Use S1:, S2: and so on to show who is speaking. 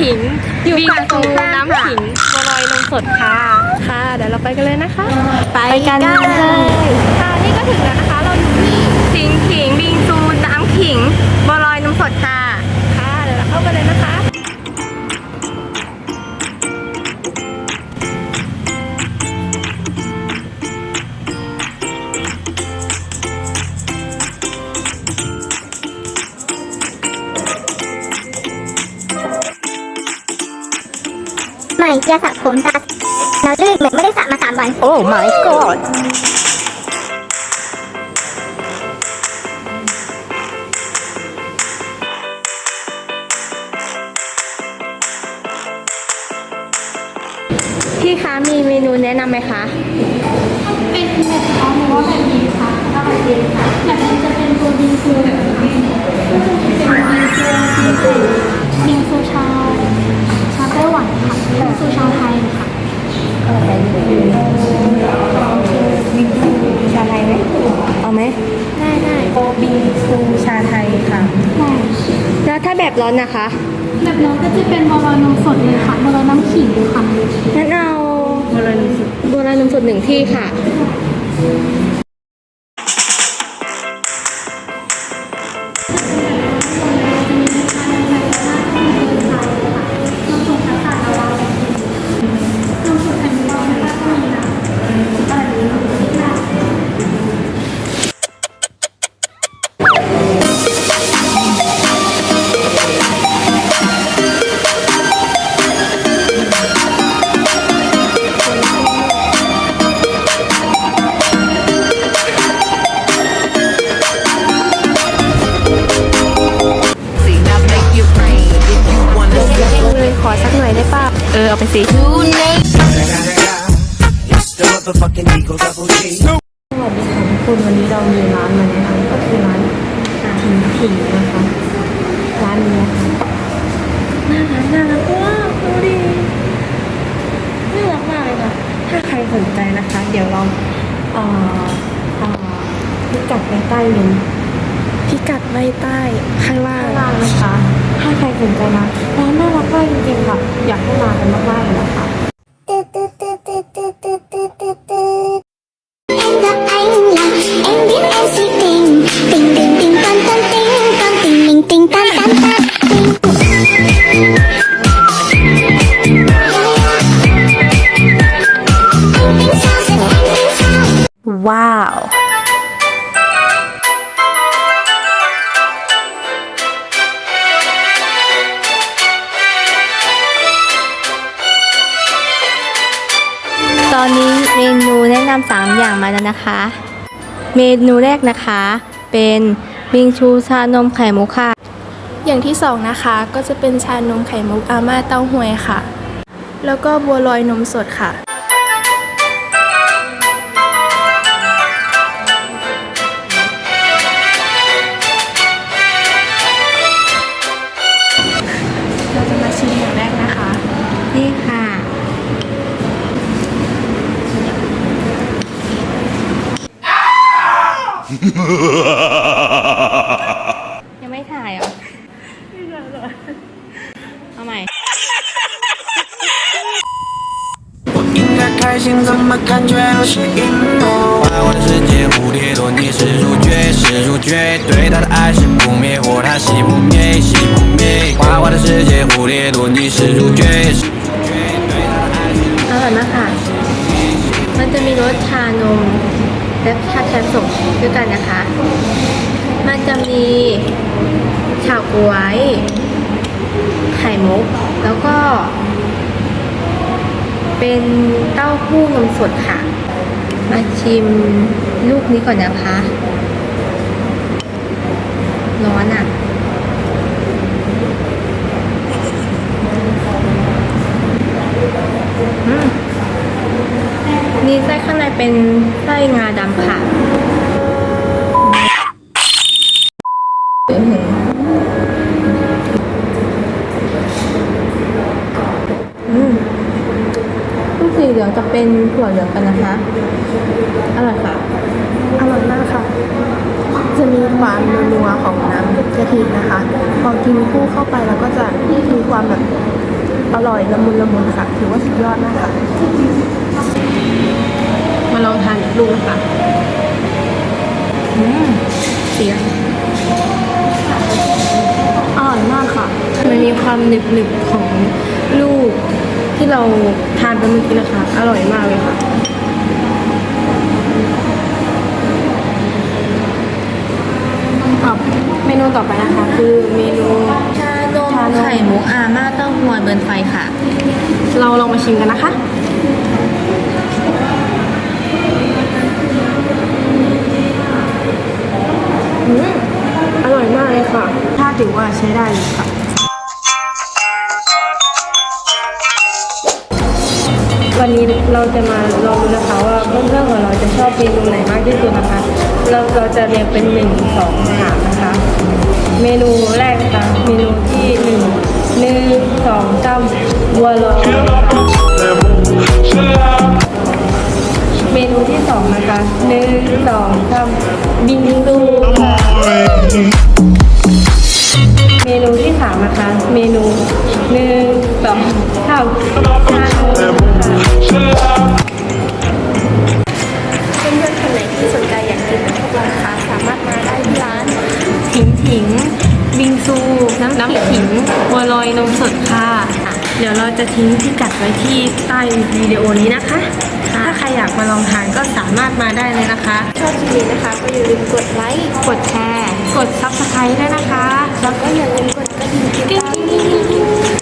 S1: ขิง
S2: อยู่
S1: บิง
S2: ฝั่งตร
S1: ซู
S2: งข้าม
S1: น้ำขิงบัวลอยนมสดค่ะ
S2: ค่ะ เดี๋ยวเราไปกันเลยนะคะ
S1: ไปกันเลย
S2: ค่ะนี่ก็ถึงแล้วนะคะ เราอยู่ที่
S1: ขิงขิงบิงซูน้ำขิงบัวลอยนมสดค่ะ
S2: ค่ะ เดี๋ยวเราเข้าไปเลยนะคะ
S3: ยาสระผมตาเราลื่นเหมือนไม่ได้สระมาสามวัน
S1: โอ้ my god พี่คะมีเมนูแนะนำไหมคะ
S4: เป็นแบบท้องหรือว่าแบบนี้ค่ะอร่อยดีค่ะแบบนี้จะเป็นตัวบิงซูแบบนี้เป็นบิงซูบิงซูบิงซูชา
S1: ร้อนนะคะ
S4: แบบน้องก็จะเป็นบัวลอยนมสดเลยค่ะบัวลอยน้ำขิงค่ะ
S1: งั้นเอาบัวลอยนมสดบัวลอยนมสดหนึ่งที่ค่ะ
S2: ไป
S1: สิ
S2: สวัสดีค่ะทุกคนวันนี้เรามีร้านมาแนะนำก็คือร้านขิงขิงนะคะร้านนี้นะคะน่ารักน่ารักมาดูดิน่ารักมากเลยค่ะถ้าใครสนใจนะคะ เดี๋ยวเราเอ่อเอ่อพิกัดไว้ใต้ลิงก์ กัดไว้ใต้ข้างล่างล่างนะคะถ้าใครสนใจนะร้านน่ารักมากจริงๆค่ะ อยากให้มากันมากๆเลยนะคะ
S3: Em gặp anh
S1: เมนูแนะนำสามอย่างมาแล้วนะคะ เมนูแรกนะคะ เป็นบิงชูชานมไข่มุกค่ะ
S2: อย่างที่สองนะคะก็จะเป็นชานมไข่มุกอาม่าเต้าหวยค่ะ แล้วก็บัวลอยนมสดค่ะ เอา
S1: ใหม่
S5: 我应该开心，怎么感觉有些 emo？花我的世界，蝴蝶朵，你是主角，是主角。对他的爱是不灭火，他熄不灭，熄不灭。花花的世界，蝴蝶朵，你是主角，是主角。对他的爱是。
S1: อร่อยมากค่ะ มันจะมีรสชานม และชาแทนสมด้วยกันนะคะ มันจะมีเฉาก๊วย ไข่ มุก แล้วก็ เป็นเต้าหู้นมสดค่ะ มาชิมลูกนี้ก่อนนะคะ ร้อนอะนี่ไส้ข้างในเป็นไส้งาดำค่ะอื้อหืออืมลูกสีเหลื องจะเป็นถั่วเหลืองกันนะคะ อร่อยค่ะ
S2: อร่อยมากค่ะ จะมีความนัวๆของน้ำกะทินะคะพอกินคู่เข้าไปแล้วก็จะมีความแบบอร่อยละมุนละมุนค่ะ ถือว่าสุดยอดมากค่ะ
S6: มาลองทานดูนะคะอืมเสียง
S2: อร่อยมากค่ะ
S6: มันมีความหนึบหนึบๆของลูกที่ เราทานไปเมื่อกี้นะคะ อร่อยมากเลยค่ะ ต่อเมนูต่อไปนะคะ คือเมนูชานม ไข่มุกอาม่าเต้าหวยเบิร์นไฟค่ะ เราลองมาชิมกันนะคะ
S2: อืมอร่อยมากเลยค่ะ ถ้าถือว่าใช้ได้เลยค่ะ
S6: วันนี้เราจะมาลองดูนะคะว่าเพื่อนๆของเราจะชอบเมนูไหนมากที่สุดนะคะ เราเราจะเรียงเป็นหนึ่งสองสามนะคะ เมนูแรกนะคะเมนูที่หนึ่งหนึ่งสองสามบัวลอยเมนูที่สองนะคะหนึ่งสองสามบิงซูค่ะ ถิงถิงบิงซู น้ำน้ำขิงบัวลอยนมสดค่ะ เดี๋ยวเราจะทิ้งพิกัดไว้ที่ใต้วิดีโอนี้นะคะ ถ้าใครอยากมาลองทานก็สามารถมาได้เลยนะคะ
S2: ชอบคลิปนี้นะคะ ก็อย่าลืมกดไลค์
S6: กดแชร์ กด subscribe ด้วยนะคะ
S2: แล้วก็อย่าลืมกดกระดิ่งติดตาม